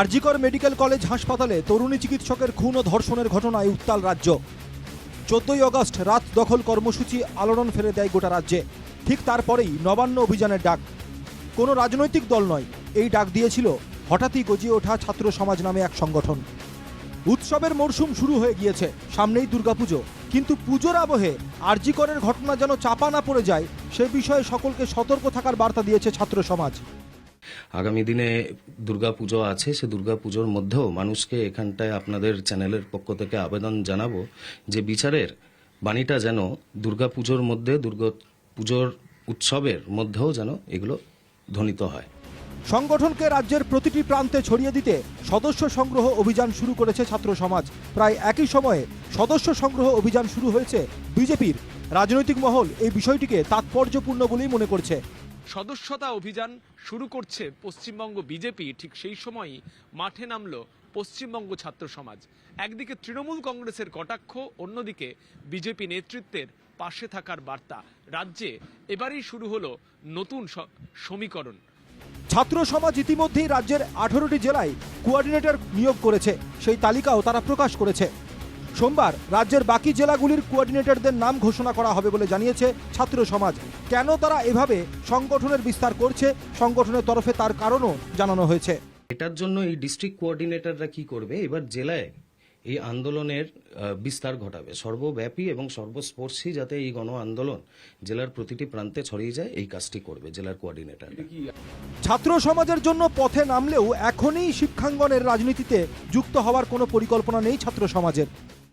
RG Kar medical college হাসপাতালে তরুণী চিকিৎসকের খুন ও ধর্ষণের ঘটনায় উত্তাল রাজ্য। চোদ্দই অগস্ট রাত দখল কর্মসূচি আলোড়ন ফেলে দেয় গোটা রাজ্যে। ঠিক তারপরেই নবান্ন অভিযানের ডাক। কোনো রাজনৈতিক দল নয়, এই ডাক দিয়েছিল হঠাৎই গজিয়ে ওঠা ছাত্র সমাজ নামে এক সংগঠন। উৎসবের মরশুম শুরু হয়ে গিয়েছে, সামনেই দুর্গাপুজো। কিন্তু পুজোর আবহে আরজিকরের ঘটনা যেন চাপা না পড়ে যায়, সে বিষয়ে সকলকে সতর্ক থাকার বার্তা দিয়েছে ছাত্র সমাজ। আগামী দিনে দুর্গাপুজো আছে, সে দুর্গাপুজোর মধ্যেও মানুষকে এখানটায় আপনাদের চ্যানেলের পক্ষ থেকে আবেদন জানাব যে বিচারের বাণীটা যেন দুর্গাপুজোর মধ্যে দুর্গা পুজোর উৎসবের মধ্যেও যেন এগুলো ধ্বনিত হয়। সংগঠনকে রাজ্যের প্রতিটি প্রান্তে ছড়িয়ে দিতে সদস্য সংগ্রহ অভিযান শুরু করেছে ছাত্র সমাজ। প্রায় একই সময়ে সদস্য সংগ্রহ অভিযান শুরু হয়েছে বিজেপির। রাজনৈতিক মহল এই বিষয়টিকে তাৎপর্যপূর্ণ বলেই মনে করছে। সদস্যতা অভিযান শুরু করছে পশ্চিমবঙ্গ বিজেপি। ঠিক সেই সময়ই মাঠে নামলো পশ্চিমবঙ্গ ছাত্র সমাজ। একদিকে তৃণমূল কংগ্রেসের কটাক্ষ, অন্যদিকে বিজেপি নেতৃত্বের পাশে থাকার বার্তা। রাজ্যে এবারেই শুরু হলো নতুন সমীকরণ। ছাত্র সমাজ ইতিমধ্যেই রাজ্যের আঠারোটি জেলায় কোঅর্ডিনেটর নিয়োগ করেছে। সেই তালিকাও তারা প্রকাশ করেছে। সোমবার রাজ্যের বাকি জেলাগুলির কোঅর্ডিনেটরদের নাম ঘোষণা করা হবে বলে জানিয়েছে ছাত্র সমাজ। কেন তারা এভাবে সংগঠনের বিস্তার করছে? সংগঠনের তরফে তার কারণও জানানো হয়েছে। এটার জন্য এই ডিস্ট্রিক্ট কোঅর্ডিনেটররা কি করবে? এবার জেলায় এই আন্দোলনের বিস্তার ঘটাবে। সর্বব্যাপী এবং সর্বস্পর্শী যাতে এই গণ আন্দোলন জেলার প্রতিটি প্রান্তে ছড়িয়ে যায় এই কাজটি করবে জেলার কোঅর্ডিনেটররা। ছাত্র সমাজের জন্য পথে নামলেও এখনই শিক্ষাঙ্গনের রাজনীতিতে যুক্ত হওয়ার কোনো পরিকল্পনা নেই ছাত্র সমাজের।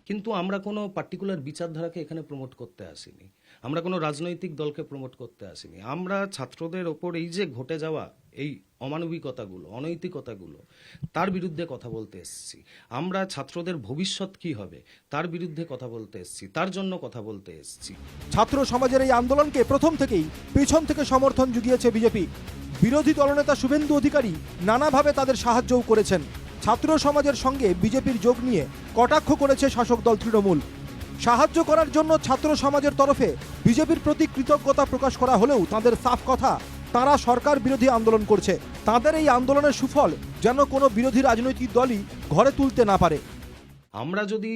কিন্তু আমরা কোনো পার্টিকুলার বিচারধারাকে এখানে প্রমোট করতে আসিনি। আমরা কোনো রাজনৈতিক দলকে প্রমোট করতে আসিনি। আমরা ছাত্রদের ওপর এই যে ঘটে যাওয়া এই অমানবিকতাগুলো, অনৈতিকতাগুলো, তার বিরুদ্ধে কথা বলতে এসেছি। আমরা ছাত্রদের ভবিষ্যৎ কি হবে, তার বিরুদ্ধে কথা বলতে এসেছি, তার জন্য কথা বলতে এসেছি। ছাত্র সমাজের এই আন্দোলনকে প্রথম থেকেই পেছন থেকে সমর্থন জুগিয়েছে বিজেপি। বিরোধী দলনেতা শুভেন্দু অধিকারী নানাভাবে তাদের সাহায্যও করেছেন। ছাত্র সমাজের সঙ্গে বিজেপির যোগ নিয়ে কটাক্ষ করেছে শাসক দল তৃণমূল। সাহায্য করার জন্য ছাত্র সমাজের তরফে বিজেপির প্রতি কৃতজ্ঞতা প্রকাশ করা হলেও তাদের সাফ কথা, তারা সরকার বিরোধী আন্দোলন করছে। তাদের এই আন্দোলনের সুফল যেন কোনো বিরোধী রাজনৈতিক দলই ঘরে তুলতে না পারে। আমরা যদি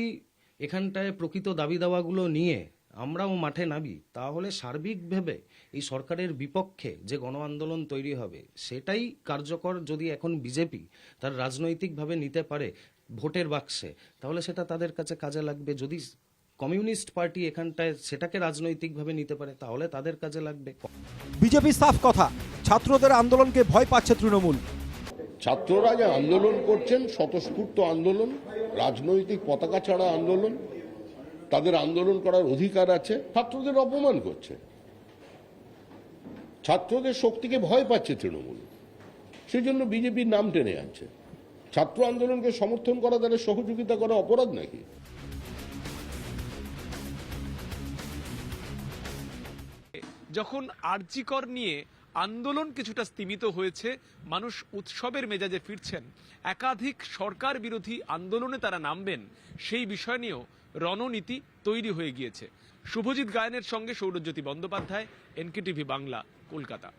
এখানটায় প্রকৃত দাবি দাওয়াগুলো নিয়ে আমরাও মাঠে নামি তাহলে সার্বিকভাবে এই সরকারের বিপক্ষে যে গণ আন্দোলন তৈরি হবে সেটাই কার্যকর যদি এখন বিজেপি তার রাজনৈতিকভাবে নিতে পারে ভোটের বাক্সে তাহলে সেটা তাদের কাছে কাজে লাগবে। যদি কমিউনিস্ট পার্টি এখানটায় সেটাকে রাজনৈতিকভাবে নিতে পারে তাহলে তাদের কাজে লাগবে। বিজেপি সাফ কথা ছাত্রদের আন্দোলনকে ভয় পাচ্ছে তৃণমূল। ছাত্ররা যে আন্দোলন করছেন স্বতঃস্ফূর্ত আন্দোলন রাজনৈতিক পতাকা ছাড়া আন্দোলন তাদের আন্দোলন করার অধিকার আছে, ছাত্রদের অপমান করছে। ছাত্রদের শক্তিকে ভয় পাচ্ছে তৃণমূল। সেই জন্য বিজেপির নাম টেনে আনছে। ছাত্র আন্দোলনকে সমর্থন করা, তাদের সহযোগিতা করা অপরাধ নাকি? যখন আর্জিকর নিয়ে আন্দোলন কিছুটা স্তীমিত হয়েছে, মানুষ উৎসবের মেজাজে ফিরছেন। একাধিক সরকার বিরোধী আন্দোলনে তারা নামবেন। সেই বিষয় নিয়েও রণনীতি তৈরি হয়ে গিয়েছে। শুভজিৎ গায়নের সঙ্গে সৌরজ্যোতি বন্দ্যোপাধ্যায় এনকেটিভি বাংলা কলকাতা।